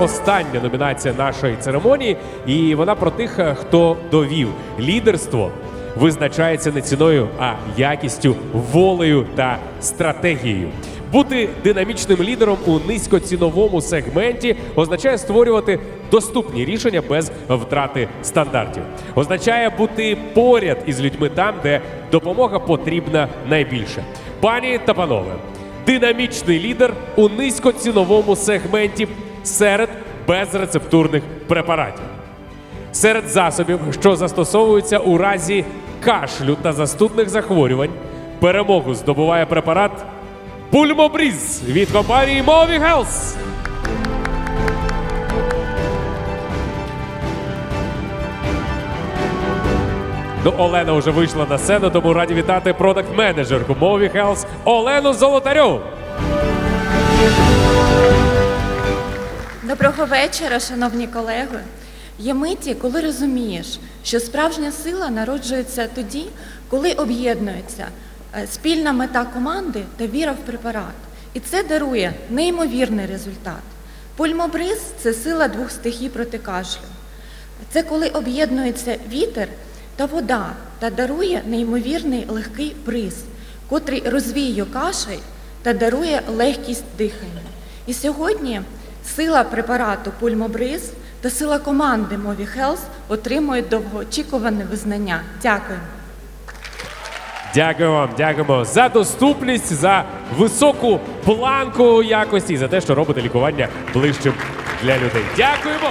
остання номінація нашої церемонії, і вона про тих, е, хто довів лідерство. Визначається не ціною, а якістю, волею та стратегією. Бути динамічним лідером у низькоціновому сегменті означає створювати доступні рішення без втрати стандартів. Означає бути поряд із людьми там, де допомога потрібна найбільше. Пані та панове, динамічний лідер у низькоціновому сегменті серед безрецептурних препаратів. Серед засобів, що застосовуються у разі кашлю та застудних захворювань, перемогу здобуває препарат Пульмобріз від компанії Movi Health. Ну, Олена вже вийшла на сцену, тому раді вітати продакт-менеджерку Movi Health Олену Золотарю. Доброго вечора, шановні колеги. Є миті, коли розумієш, що справжня сила народжується тоді, коли об'єднується е, спільна мета команди та віра в препарат. І це дарує неймовірний результат. Пульмобриз це сила двох стихій проти кашлю. Це коли об'єднується вітер та вода та дарує неймовірний легкий бриз, котрий розвіює кашель та дарує легкість дихання. І сьогодні сила препарату Пульмобриз та сила команди Мові Health отримують довгоочікуване визнання. Дякую. Дякую вам, дякуємо за доступність, за високу планку якості, за те, що робите лікування ближчим для людей. Дякуємо!